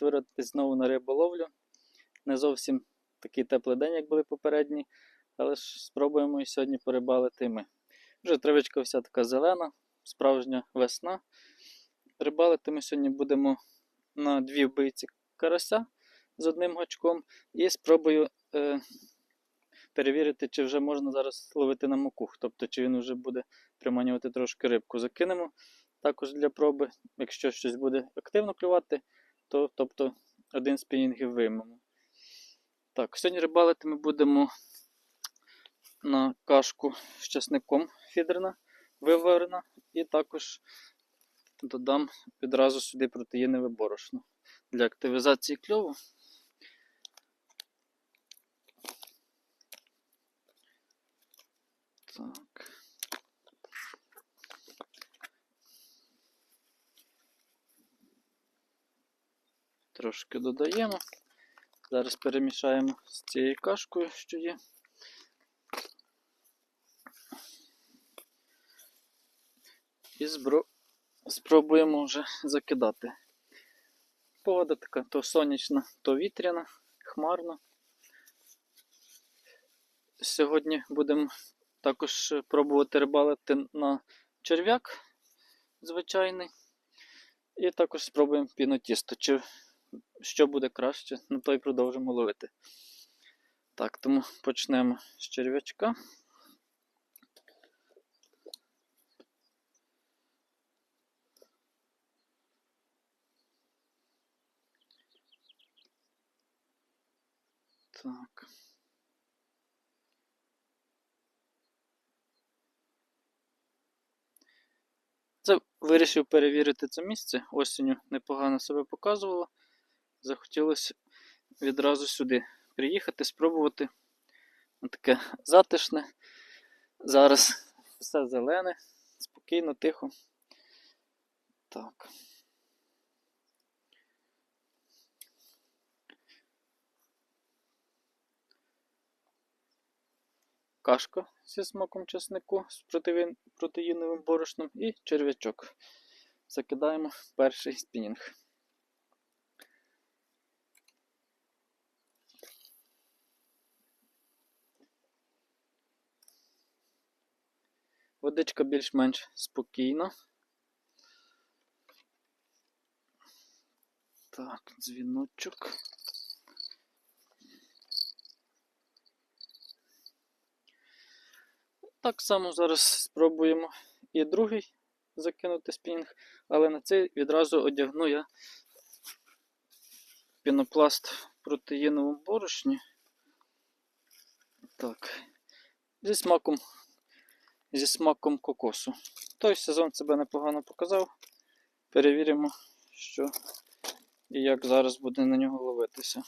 Вдалося вирватися знову на риболовлю. Не зовсім такий теплий день, як були попередні, але ж спробуємо і сьогодні порибалити ми. Вже травичка вся така зелена, справжня весна. Рибалити ми сьогодні будемо на дві вбийці карася з одним гачком і спробую е, перевірити, чи вже можна зараз ловити на мукух, тобто чи він вже буде приманювати трошки рибку. Закинемо також для проби. Якщо щось буде активно клювати, то тобто один з спінінгів виймемо. Так, сьогодні рибалити ми будемо на кашку з часником фідерна, виварена, і також додам відразу сюди протеїнове борошно для активізації кльову. Так. Трошки додаємо. Зараз перемішаємо з цією кашкою, що є. І спробуємо вже закидати. Погода така то сонячна, то вітряна, хмарна. Сьогодні будемо також пробувати рибалити на черв'як звичайний. І також спробуємо пінотісто. Чи що буде краще, на то й продовжимо ловити. Так, тому почнемо з черв'ячка. Так. Це вирішив перевірити це місце. Осінню непогано себе показувало. Захотілося відразу сюди приїхати, спробувати. Таке затишне. Зараз все зелене, спокійно, тихо. Так. Кашка зі смаком чеснику з протеїн- протеїновим борошном і черв'ячок. Закидаємо перший спінінг. Водичка більш-менш спокійна. Так, дзвіночок. Так само зараз спробуємо і другий закинути спінг, але на цей відразу одягну я пінопласт в протеїновому борошні. Так. Зі смаком, зі смаком кокосу. Той сезон себе непогано показав. Перевіримо, що і як зараз буде на нього ловитися.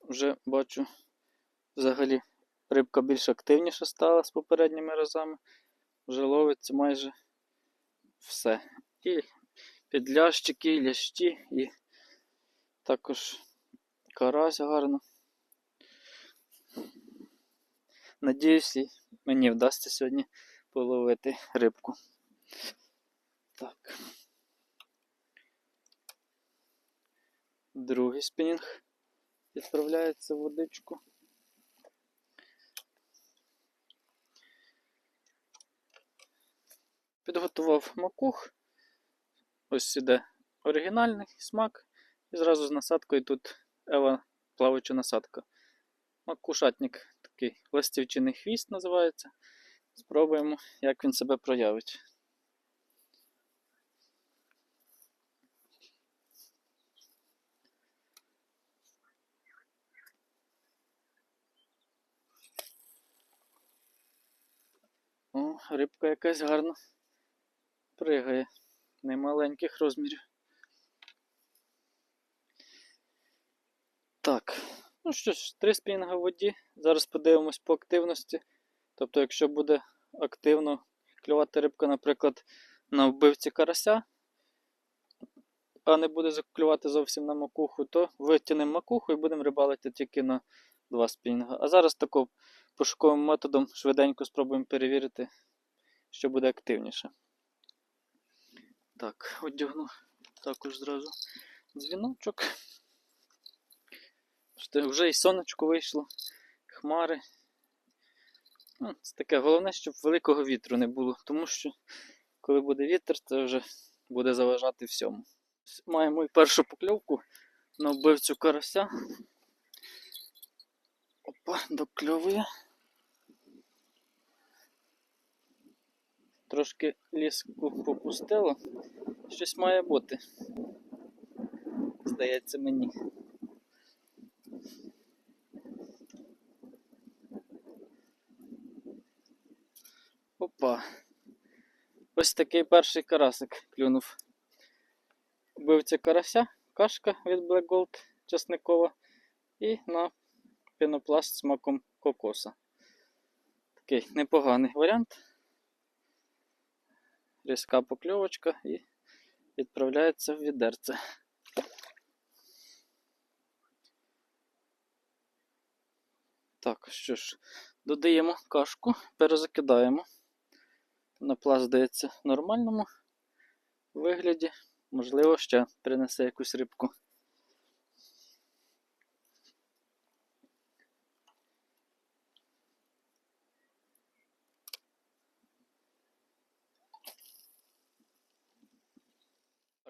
Вже бачу, взагалі рибка більш активніша стала з попередніми разами. Вже ловиться майже все. І підлящики, лящі, і також карась гарно. Надіюсь, мені вдасться сьогодні половити рибку. Так. Другий спінінг відправляється в водичку. Підготував макух. Ось іде оригінальний смак. І зразу з насадкою тут Ева плавуча насадка. Макушатник такий ластівчиний хвіст називається. Спробуємо, як він себе проявить. О, рибка якась гарна пригає. Немаленьких розмірів. Так, ну що ж, три спінга в воді. Зараз подивимось по активності. Тобто, якщо буде активно клювати рибка, наприклад, на вбивці карася, а не буде заклювати зовсім на макуху, то витягнемо макуху і будемо рибалити тільки на два спінінга. А зараз тако пошуковим методом швиденько спробуємо перевірити, що буде активніше. Так, одягну також зразу дзвіночок. Вже і сонечко вийшло, хмари. Ну, Це таке головне, щоб великого вітру не було, тому що коли буде вітер, це вже буде заважати всьому. Маємо і першу покльовку на вбивцю карася. Опа, докльовує. Трошки ліску попустило. Щось має бути. Здається мені. Опа. Ось такий перший карасик клюнув. Вбивця карася, кашка від Black Gold часникова і на пінопласт з маком кокоса. Такий непоганий варіант. Різка покльовочка і відправляється в відерце. Так, що ж, додаємо кашку, перезакидаємо. Пінопласт здається в нормальному вигляді. Можливо, ще принесе якусь рибку.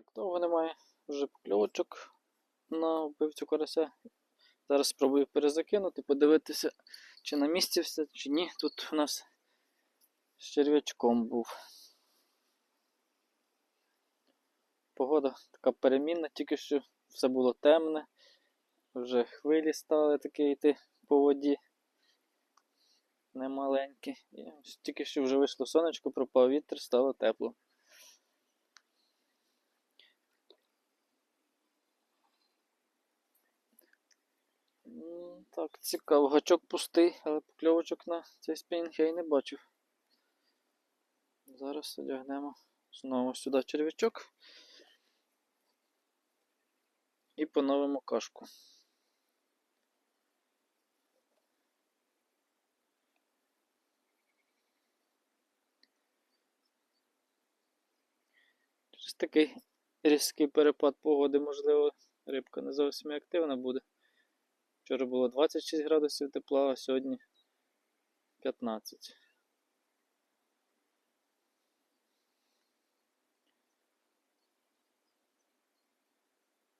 Так, довго немає вже покльовочок на вбивцю карася. Зараз спробую перезакинути, подивитися, чи на місці все, чи ні. Тут у нас з черв'ячком був. Погода така перемінна, тільки що все було темне, вже хвилі стали такі йти по воді немаленькі. І ось тільки що вже вийшло сонечко, пропав вітер, стало тепло. Так, цікаво. Гачок пустий, але покльовочок на цей спінінг я й не бачив. Зараз одягнемо знову сюди черв'ячок і поновимо кашку. Через такий різкий перепад погоди, можливо, рибка не зовсім активна буде. Вчора було 26 градусів тепла, а сьогодні 15.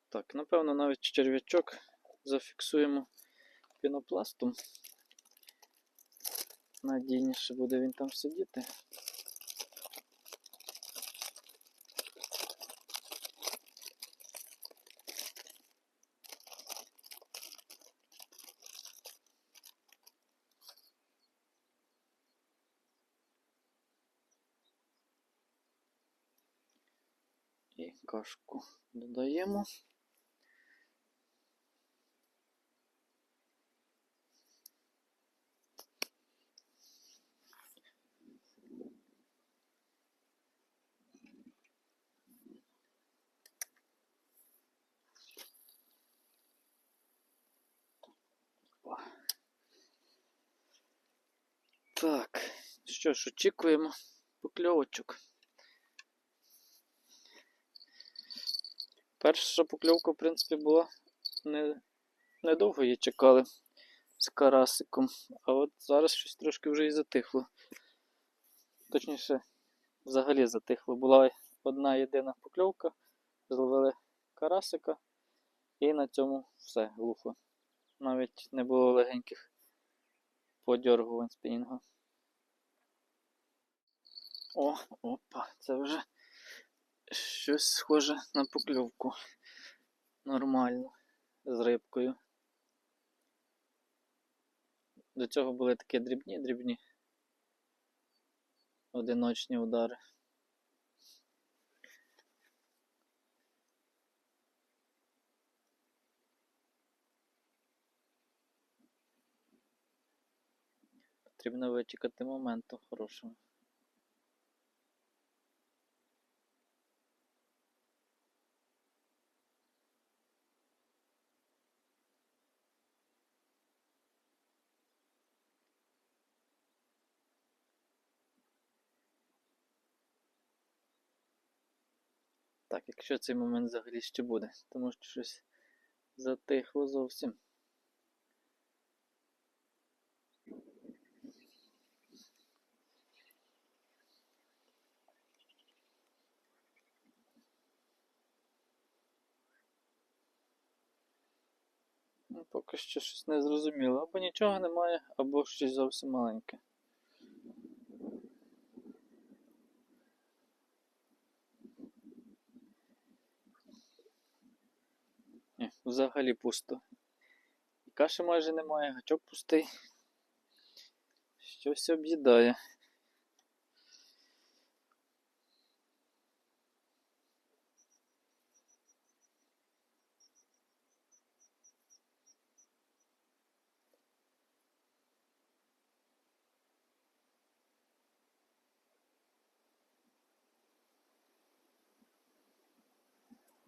Так, напевно, навіть черв'ячок зафіксуємо пінопластом. Надійніше буде він там сидіти. І кашку додаємо. Так, що ж, очікуємо покльовочок. Перша покльовка, в принципі, була не, недовго її чекали з карасиком, а от зараз щось трошки вже і затихло. Точніше, взагалі затихло. Була одна єдина покльовка, зловили карасика, і на цьому все глухо. Навіть не було легеньких подьоргувань спінінга. О, опа, це вже щось схоже на покльовку. Нормально. З рибкою. До цього були такі дрібні, дрібні. Одиночні удари. Потрібно вичекати моменту хорошого. Так, якщо цей момент взагалі ще буде, тому що щось затихло зовсім. Ну, поки що щось не зрозуміло. Або нічого немає, або щось зовсім маленьке. Ні, взагалі пусто. І каші майже немає, гачок пустий. Щось об'їдає.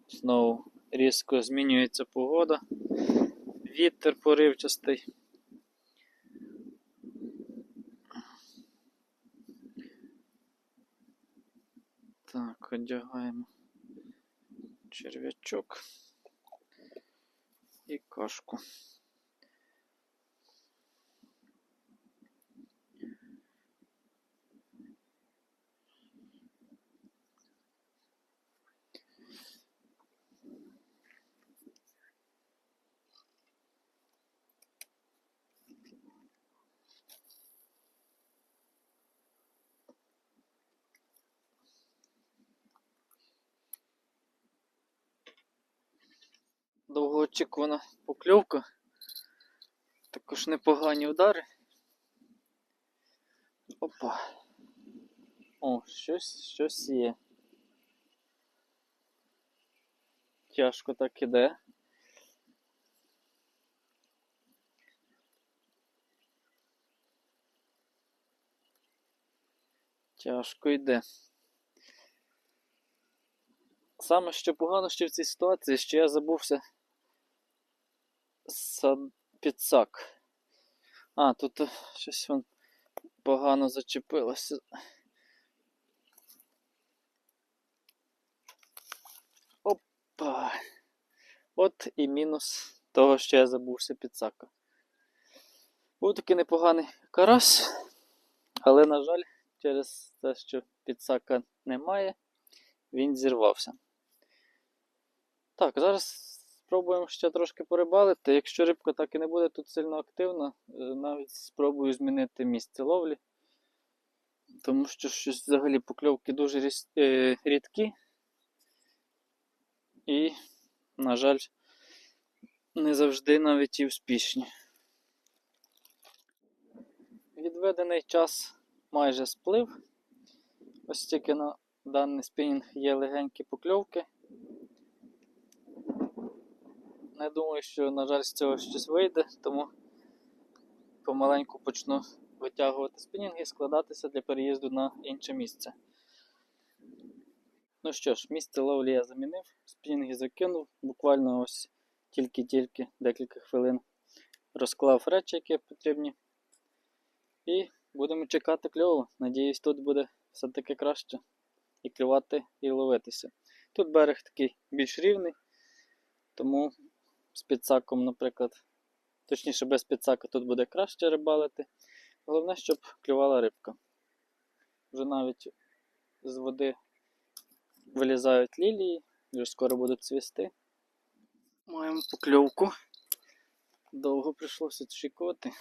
Знову різко змінюється погода. Вітер поривчастий. Так, одягаємо черв'ячок і кашку. Довгоочікувана покльовка. Також непогані удари. Опа. О, щось, щось є. Тяжко так іде. Тяжко йде. Саме що погано ще в цій ситуації, що я забувся сад... підсак. А, тут е, щось вон погано зачепилося. Опа. От і мінус того, що я забувся підсака. Був такий непоганий карась, але, на жаль, через те, що підсака немає, він зірвався. Так, зараз спробуємо ще трошки порибалити. Якщо рибка так і не буде тут сильно активна, е, навіть спробую змінити місце ловлі. Тому що щось взагалі покльовки дуже е, рідкі. І, на жаль, не завжди навіть і успішні. Відведений час майже сплив. Ось тільки на даний спінінг є легенькі покльовки. Не думаю, що, на жаль, з цього щось вийде, тому помаленьку почну витягувати спінінги і складатися для переїзду на інше місце. Ну що ж, місце ловлі я замінив, спінінги закинув, буквально ось тільки-тільки декілька хвилин розклав речі, які потрібні. І будемо чекати кльову. Надіюсь, тут буде все-таки краще і клювати, і ловитися. Тут берег такий більш рівний, тому з підсаком, наприклад, точніше без підсака тут буде краще рибалити. Головне, щоб клювала рибка. Вже навіть з води вилізають лілії, вже скоро будуть цвісти. Маємо покльовку. Довго прийшлося очікувати.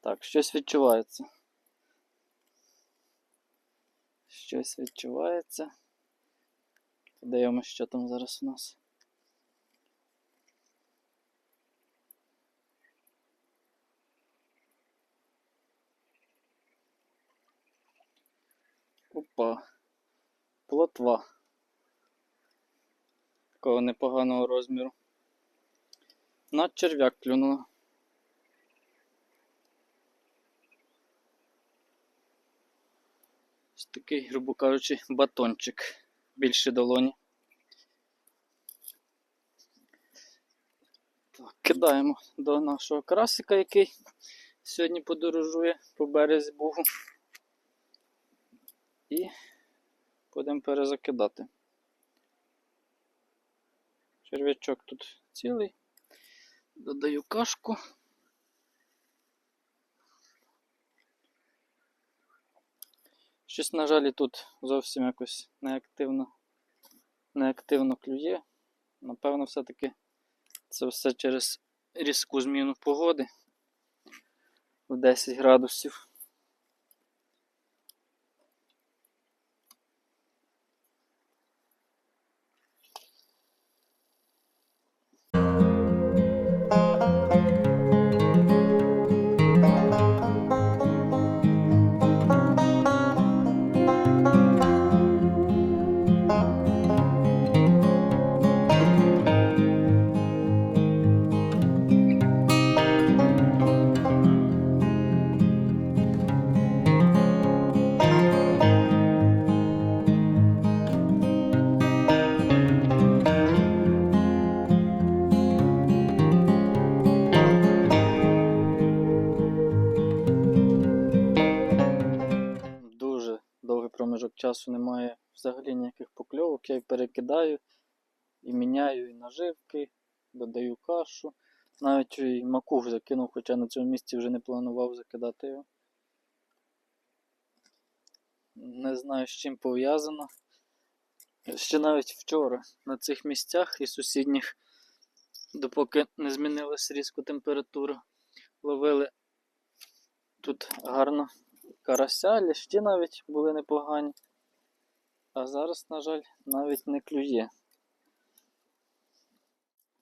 Так, щось відчувається. Щось відчувається. Подивимось, що там зараз у нас. Опа. Плотва. Такого непоганого розміру. На черв'як клюнула. Ось такий, грубо кажучи, батончик більше долоні. Так, кидаємо до нашого красика, який сьогодні подорожує по березі Бугу. І будемо перезакидати. Черв'ячок тут цілий. Додаю кашку. Щось, на жаль, тут зовсім якось неактивно, неактивно клює. Напевно, все-таки це все через різку зміну погоди в 10 градусів. Часу немає взагалі ніяких покльовок. Я і перекидаю, і міняю і наживки, додаю кашу. Навіть і макух закинув, хоча на цьому місці вже не планував закидати його. Не знаю, з чим пов'язано. Ще навіть вчора на цих місцях і сусідніх, допоки не змінилась різко температура, ловили тут гарно карася, лящі навіть були непогані. А зараз, на жаль, навіть не клює.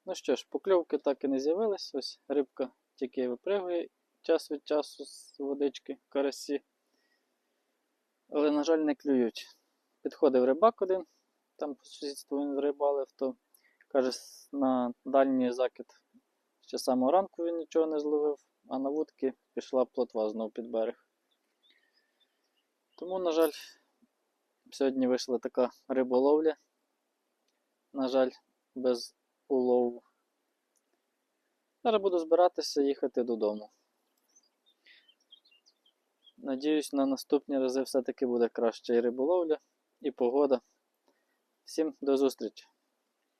Ну що ж, покльовки так і не з'явились. Ось рибка тільки випригує час від часу з водички карасі. Але, на жаль, не клюють. Підходив рибак один, там по сусідству він рибалив, то каже, на дальній закид ще самого ранку він нічого не зловив, а на вудки пішла плотва знову під берег. Тому, на жаль, сьогодні вийшла така риболовля. На жаль, без улову. Зараз буду збиратися їхати додому. Надіюсь, на наступні рази все-таки буде краще і риболовля, і погода. Всім до зустрічі!